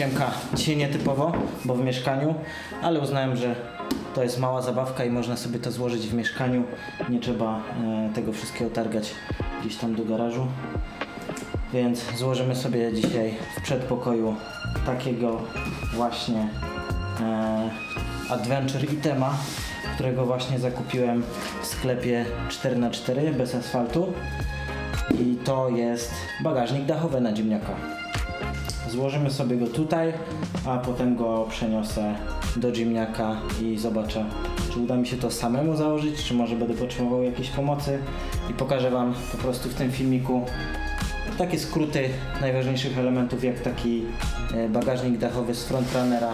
ściemka dzisiaj nietypowo, bo w mieszkaniu, ale uznałem, że to jest mała zabawka i można sobie to złożyć w mieszkaniu. Nie trzeba e, tego wszystkiego targać gdzieś tam do garażu. Więc złożymy sobie dzisiaj w przedpokoju takiego właśnie e, Adventure Itema, którego właśnie zakupiłem w sklepie 4x4 bez asfaltu. I to jest bagażnik dachowy na ziemniaka. Złożymy sobie go tutaj, a potem go przeniosę do ziemniaka i zobaczę, czy uda mi się to samemu założyć, czy może będę potrzebował jakiejś pomocy i pokażę Wam po prostu w tym filmiku takie skróty najważniejszych elementów, jak taki e, bagażnik dachowy z frontrunnera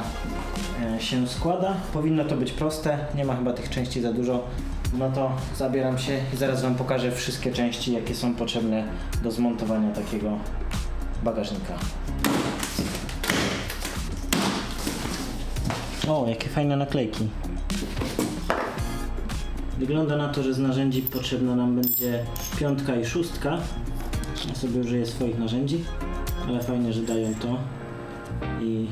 e, się składa. Powinno to być proste, nie ma chyba tych części za dużo. No to zabieram się i zaraz Wam pokażę wszystkie części, jakie są potrzebne do zmontowania takiego bagażnika. O, jakie fajne naklejki. Wygląda na to, że z narzędzi potrzebna nam będzie piątka i szóstka. Ja sobie użyję swoich narzędzi, ale fajnie, że dają to. I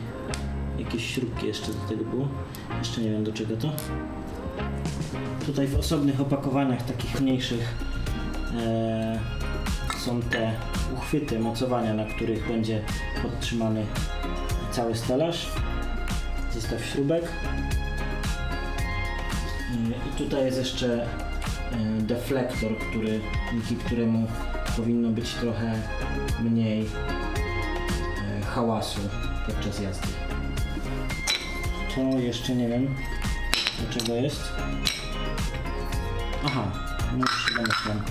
jakieś śrubki jeszcze do tego było. Jeszcze nie wiem do czego to. Tutaj w osobnych opakowaniach, takich mniejszych, e, są te uchwyty mocowania, na których będzie podtrzymany cały stelaż. Zestaw śrubek. I tutaj jest jeszcze e, deflektor, który, dzięki któremu powinno być trochę mniej e, hałasu podczas jazdy. To jeszcze nie wiem do czego jest. Aha, no już się domyślam.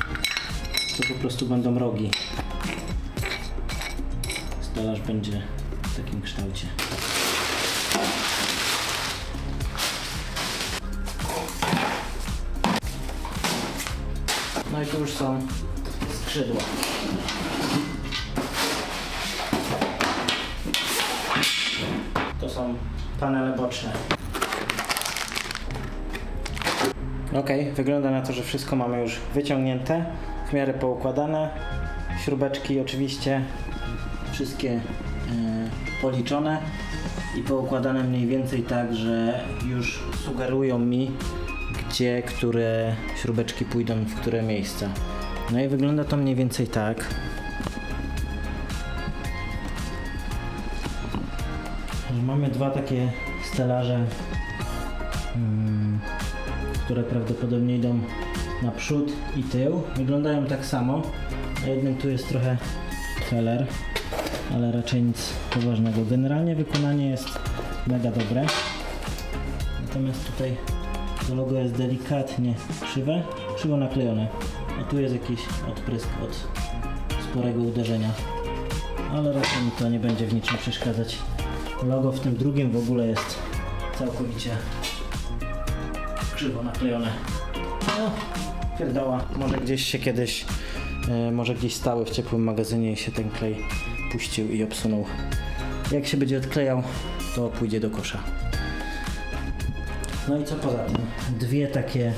To po prostu będą rogi. Stelaż będzie w takim kształcie. No i tu już są skrzydła. To są panele boczne. Ok, wygląda na to, że wszystko mamy już wyciągnięte, w miarę poukładane. Śrubeczki oczywiście wszystkie e, policzone i poukładane mniej więcej tak, że już sugerują mi, gdzie które śrubeczki pójdą w które miejsca. No i wygląda to mniej więcej tak. Mamy dwa takie stelaże, mm, które prawdopodobnie idą na przód i tył. Wyglądają tak samo. Na jednym tu jest trochę feller, ale raczej nic poważnego. Generalnie wykonanie jest mega dobre. Natomiast tutaj to logo jest delikatnie krzywe, krzywo naklejone. A tu jest jakiś odprysk od sporego uderzenia. Ale raczej mi to nie będzie w niczym przeszkadzać. Logo w tym drugim w ogóle jest całkowicie krzywo naklejone. No, pierdoła. Może gdzieś się kiedyś, e, może gdzieś stały w ciepłym magazynie i się ten klej puścił i obsunął. Jak się będzie odklejał, to pójdzie do kosza. No i co poza tym? Dwie takie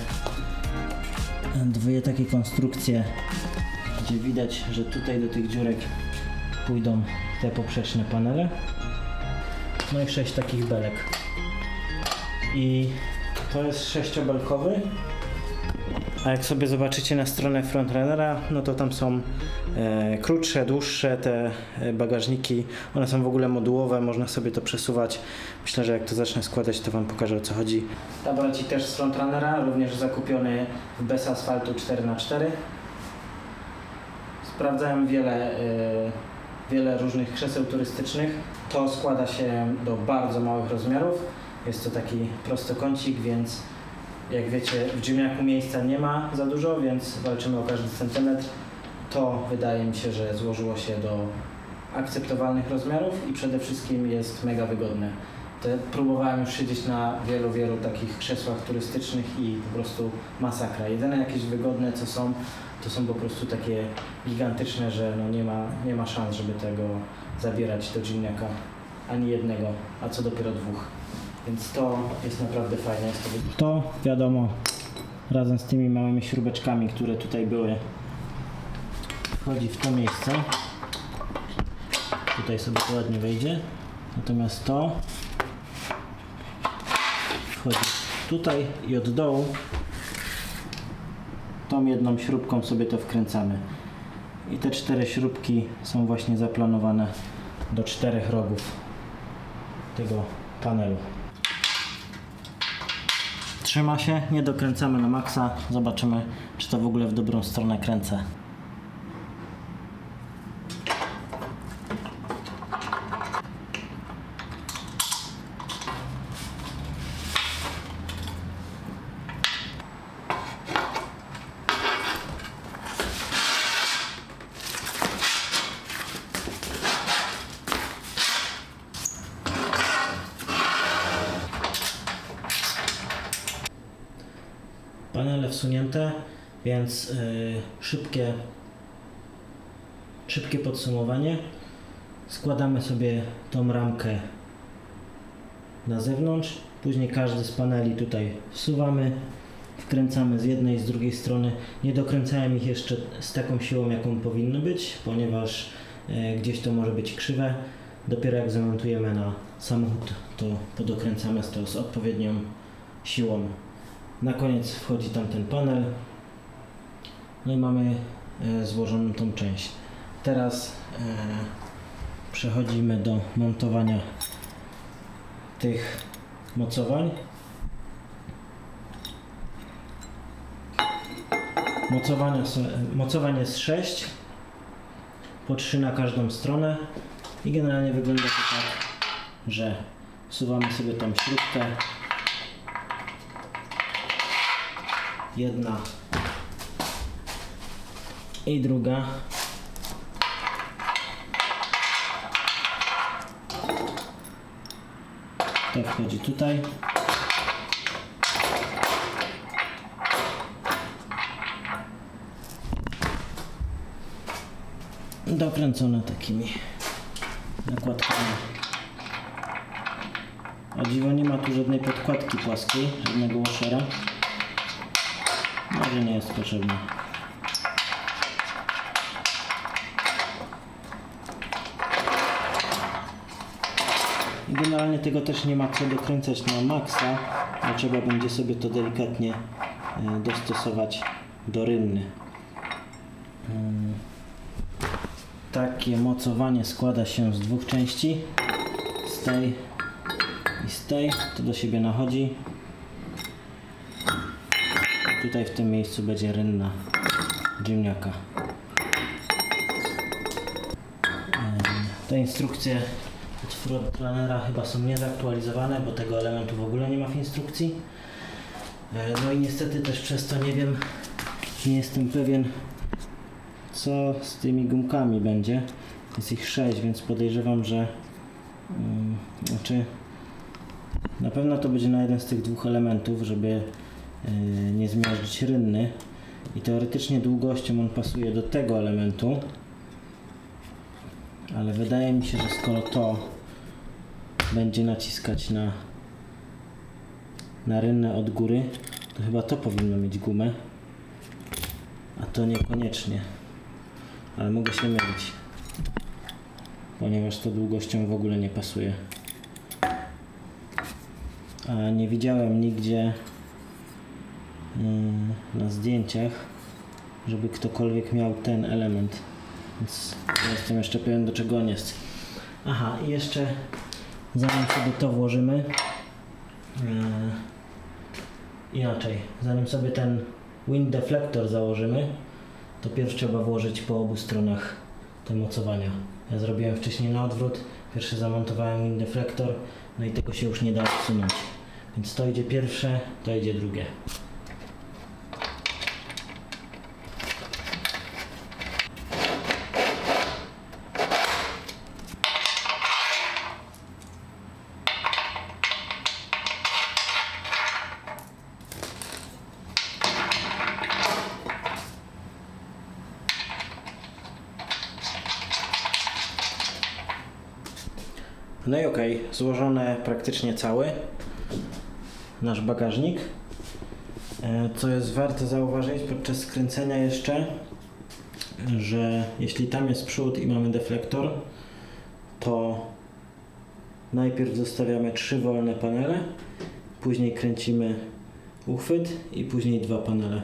dwie takie konstrukcje, gdzie widać, że tutaj do tych dziurek pójdą te poprzeczne panele. No i sześć takich belek. I to jest sześciobelkowy. A jak sobie zobaczycie na stronę frontrunnera, no to tam są e, krótsze, dłuższe te e, bagażniki. One są w ogóle modułowe, można sobie to przesuwać. Myślę, że jak to zacznę składać, to Wam pokażę o co chodzi. Tabelci też z frontrunnera, również zakupiony bez asfaltu 4x4. Sprawdzałem wiele, e, wiele różnych krzeseł turystycznych. To składa się do bardzo małych rozmiarów. Jest to taki prostokącik, więc jak wiecie, w ziemniaku miejsca nie ma za dużo, więc walczymy o każdy centymetr. To wydaje mi się, że złożyło się do akceptowalnych rozmiarów i przede wszystkim jest mega wygodne. Te, próbowałem już siedzieć na wielu, wielu takich krzesłach turystycznych i po prostu masakra. Jedyne jakieś wygodne co są, to są po prostu takie gigantyczne, że no nie, ma, nie ma szans, żeby tego zabierać do ziemniaka. Ani jednego, a co dopiero dwóch. Więc to jest naprawdę fajne. To, to wiadomo, razem z tymi małymi śrubeczkami, które tutaj były, wchodzi w to miejsce. Tutaj sobie to ładnie wejdzie. Natomiast to wchodzi tutaj i od dołu tą jedną śrubką sobie to wkręcamy. I te cztery śrubki są właśnie zaplanowane do czterech rogów tego panelu. Trzyma się, nie dokręcamy na maksa. Zobaczymy, czy to w ogóle w dobrą stronę kręcę. Panele więc yy, szybkie, szybkie podsumowanie. Składamy sobie tą ramkę na zewnątrz. Później każdy z paneli tutaj wsuwamy, wkręcamy z jednej i z drugiej strony. Nie dokręcałem ich jeszcze z taką siłą, jaką powinny być, ponieważ e, gdzieś to może być krzywe. Dopiero jak zamontujemy na samochód, to podokręcamy to z odpowiednią siłą. Na koniec wchodzi tam ten panel. No i mamy e, złożoną tą część. Teraz e, przechodzimy do montowania tych mocowań. Mocowania są, mocowań jest 6 po 3 na każdą stronę i generalnie wygląda to tak, że wsuwamy sobie tą śrubkę jedna i druga. To wchodzi tutaj. Dokręcone takimi nakładkami. O dziwo nie ma tu żadnej podkładki płaskiej, żadnego washera może nie jest potrzebne. I Generalnie tego też nie ma co dokręcać na maksa, ale trzeba będzie sobie to delikatnie e, dostosować do rynny. Mm. Takie mocowanie składa się z dwóch części. Z tej i z tej. To do siebie nachodzi. Tutaj w tym miejscu będzie rynna ziemniaka. Em, Te instrukcje od frontrunnera chyba są niezaktualizowane, bo tego elementu w ogóle nie ma w instrukcji. E, No i niestety też przez to nie wiem, nie jestem pewien co z tymi gumkami będzie. Jest ich 6, więc podejrzewam, że mm, znaczy na pewno to będzie na jeden z tych dwóch elementów, żeby nie zmiażdżyć rynny. I teoretycznie długością on pasuje do tego elementu. Ale wydaje mi się, że skoro to będzie naciskać na na rynnę od góry to chyba to powinno mieć gumę. A to niekoniecznie. Ale mogę się mylić ponieważ to długością w ogóle nie pasuje. A nie widziałem nigdzie na zdjęciach, żeby ktokolwiek miał ten element. Więc jestem jeszcze pewien do czego on jest. Aha, i jeszcze zanim sobie to włożymy, yy, inaczej, zanim sobie ten wind deflector założymy, to pierw trzeba włożyć po obu stronach te mocowania. Ja zrobiłem wcześniej na odwrót, pierwszy zamontowałem wind deflector, no i tego się już nie da odsunąć. Więc to idzie pierwsze, to idzie drugie. No i okej, złożone praktycznie cały nasz bagażnik. E, Co jest warte zauważyć podczas skręcenia jeszcze, że jeśli tam jest przód i mamy deflektor, to Najpierw zostawiamy trzy wolne panele, później kręcimy uchwyt i później dwa panele.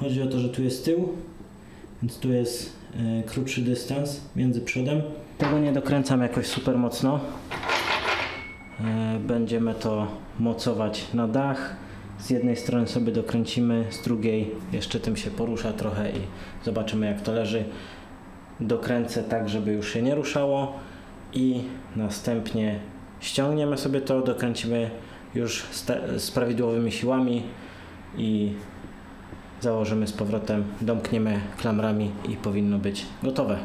Chodzi o to, że tu jest tył, więc tu jest e, krótszy dystans między przodem. Tego nie dokręcam jakoś super mocno. E, Będziemy to mocować na dach. Z jednej strony sobie dokręcimy, z drugiej jeszcze tym się porusza trochę i zobaczymy jak to leży. Dokręcę tak, żeby już się nie ruszało i następnie ściągniemy sobie to, dokręcimy już z, te, z prawidłowymi siłami i założymy z powrotem, domkniemy klamrami i powinno być gotowe.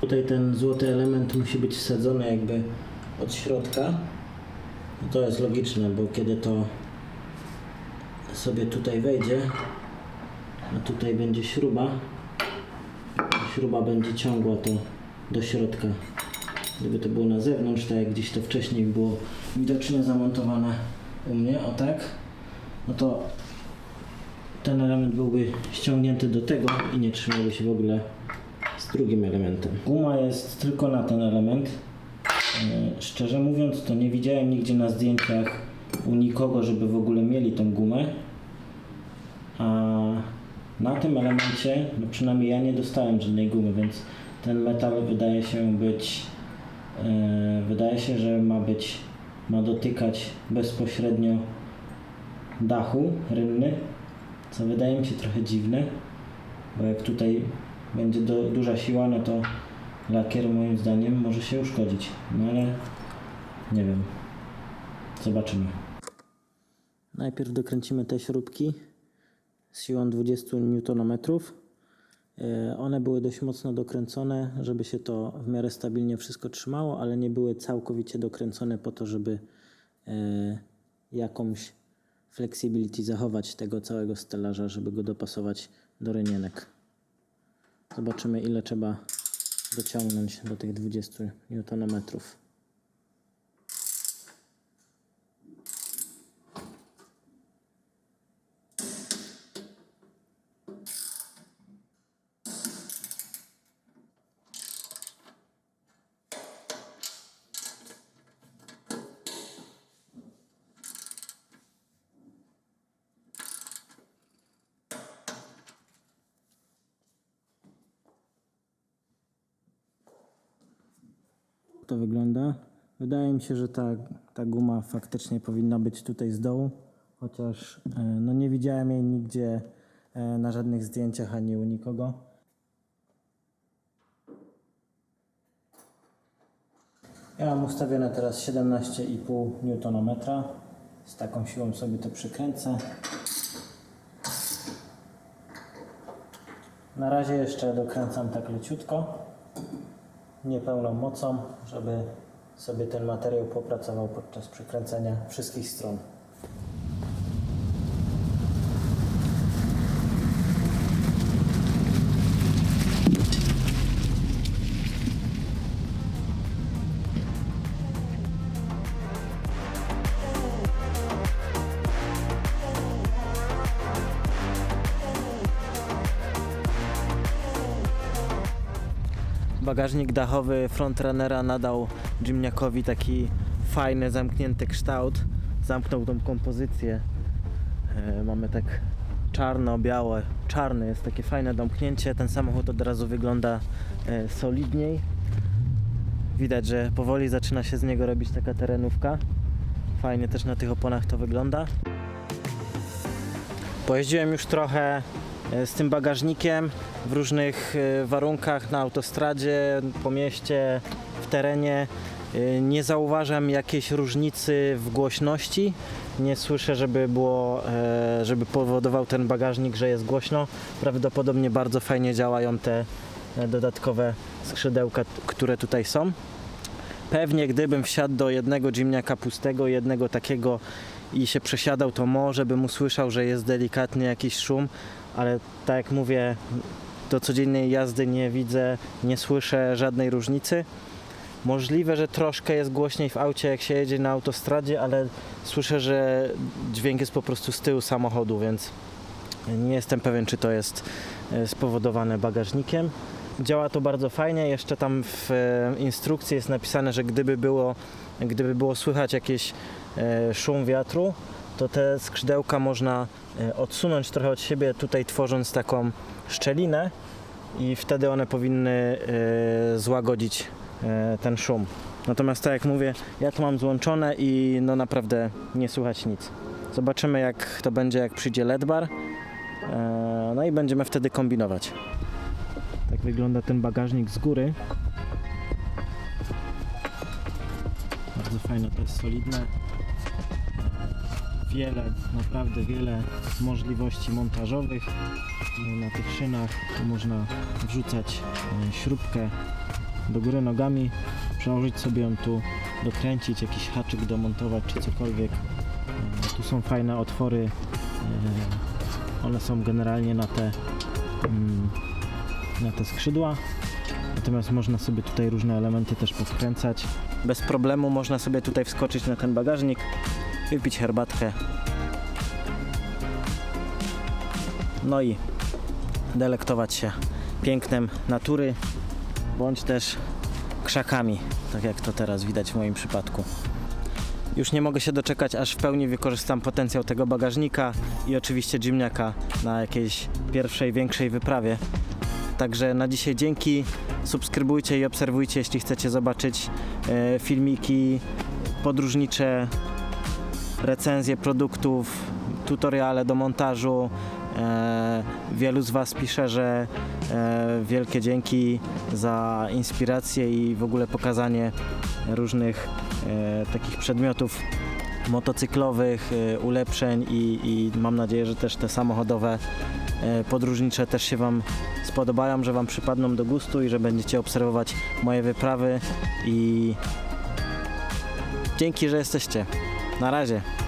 Tutaj ten złoty element musi być wsadzony jakby od środka. To jest logiczne, bo kiedy to sobie tutaj wejdzie, a tutaj będzie śruba, śruba będzie ciągła to do środka. Gdyby to było na zewnątrz, tak jak gdzieś to wcześniej było widocznie zamontowane u mnie, o tak, no to ten element byłby ściągnięty do tego i nie trzymałby się w ogóle z drugim elementem. Guma jest tylko na ten element. E, Szczerze mówiąc, to nie widziałem nigdzie na zdjęciach u nikogo, żeby w ogóle mieli tą gumę. A na tym elemencie, no przynajmniej ja nie dostałem żadnej gumy, więc ten metal wydaje się być, e, wydaje się, że ma być, ma dotykać bezpośrednio dachu rynny, co wydaje mi się trochę dziwne, bo jak tutaj będzie do, duża siła, no to lakier moim zdaniem może się uszkodzić. No ale nie wiem. Zobaczymy. Najpierw dokręcimy te śrubki z siłą 20 Nm. E, One były dość mocno dokręcone, żeby się to w miarę stabilnie wszystko trzymało, ale nie były całkowicie dokręcone po to, żeby e, jakąś flexibility zachować tego całego stelaża, żeby go dopasować do rynienek. Zobaczymy ile trzeba dociągnąć do tych 20 Nm. To wygląda. Wydaje mi się, że ta, ta guma faktycznie powinna być tutaj z dołu, chociaż e, no nie widziałem jej nigdzie e, na żadnych zdjęciach ani u nikogo. Ja mam ustawione teraz 17,5 Nm. Z taką siłą sobie to przykręcę. Na razie jeszcze dokręcam tak leciutko niepełną mocą, żeby sobie ten materiał popracował podczas przekręcenia wszystkich stron. Bagażnik dachowy frontrunnera nadał Jimniakowi taki fajny, zamknięty kształt. Zamknął tą kompozycję. E, mamy tak czarno-białe, czarne jest takie fajne domknięcie. Ten samochód od razu wygląda e, solidniej. Widać, że powoli zaczyna się z niego robić taka terenówka. Fajnie też na tych oponach to wygląda. Pojeździłem już trochę z tym bagażnikiem w różnych e, warunkach na autostradzie, po mieście, w terenie. E, Nie zauważam jakiejś różnicy w głośności. Nie słyszę, żeby było, e, żeby powodował ten bagażnik, że jest głośno. Prawdopodobnie bardzo fajnie działają te e, dodatkowe skrzydełka, które tutaj są. Pewnie gdybym wsiadł do jednego Jimniaka pustego, jednego takiego i się przesiadał, to może bym usłyszał, że jest delikatny jakiś szum, ale tak jak mówię, do codziennej jazdy nie widzę, nie słyszę żadnej różnicy. Możliwe, że troszkę jest głośniej w aucie, jak się jedzie na autostradzie, ale słyszę, że dźwięk jest po prostu z tyłu samochodu, więc nie jestem pewien, czy to jest e, spowodowane bagażnikiem. Działa to bardzo fajnie. Jeszcze tam w e, instrukcji jest napisane, że gdyby było, gdyby było słychać jakiś e, szum wiatru, to te skrzydełka można e, odsunąć trochę od siebie, tutaj tworząc taką szczelinę i wtedy one powinny e, złagodzić e, ten szum. Natomiast tak jak mówię, ja to mam złączone i no naprawdę nie słychać nic. Zobaczymy jak to będzie, jak przyjdzie LED-bar. No i będziemy wtedy kombinować. Tak wygląda ten bagażnik z góry. Bardzo fajne, to jest solidne. Wiele, naprawdę wiele możliwości montażowych. Na tych szynach można wrzucać e, śrubkę do góry nogami, przełożyć sobie ją tu, dokręcić, jakiś haczyk domontować czy cokolwiek. E, Tu są fajne otwory. e, One są generalnie na te mm, na te skrzydła. Natomiast można sobie tutaj różne elementy też podkręcać. Bez problemu można sobie tutaj wskoczyć na ten bagażnik, wypić herbatkę. No i delektować się pięknem natury, bądź też krzakami, tak jak to teraz widać w moim przypadku. Już nie mogę się doczekać, aż w pełni wykorzystam potencjał tego bagażnika i oczywiście Jimniaka na jakiejś pierwszej, większej wyprawie. Także na dzisiaj dzięki. Subskrybujcie i obserwujcie, jeśli chcecie zobaczyć e, filmiki podróżnicze, recenzje produktów, tutoriale do montażu. E, wielu z Was pisze, że e, wielkie dzięki za inspirację i w ogóle pokazanie różnych e, takich przedmiotów motocyklowych, e, ulepszeń i, i mam nadzieję, że też te samochodowe e, podróżnicze też się Wam spodobają, że Wam przypadną do gustu i że będziecie obserwować moje wyprawy i dzięki, że jesteście. Na razie.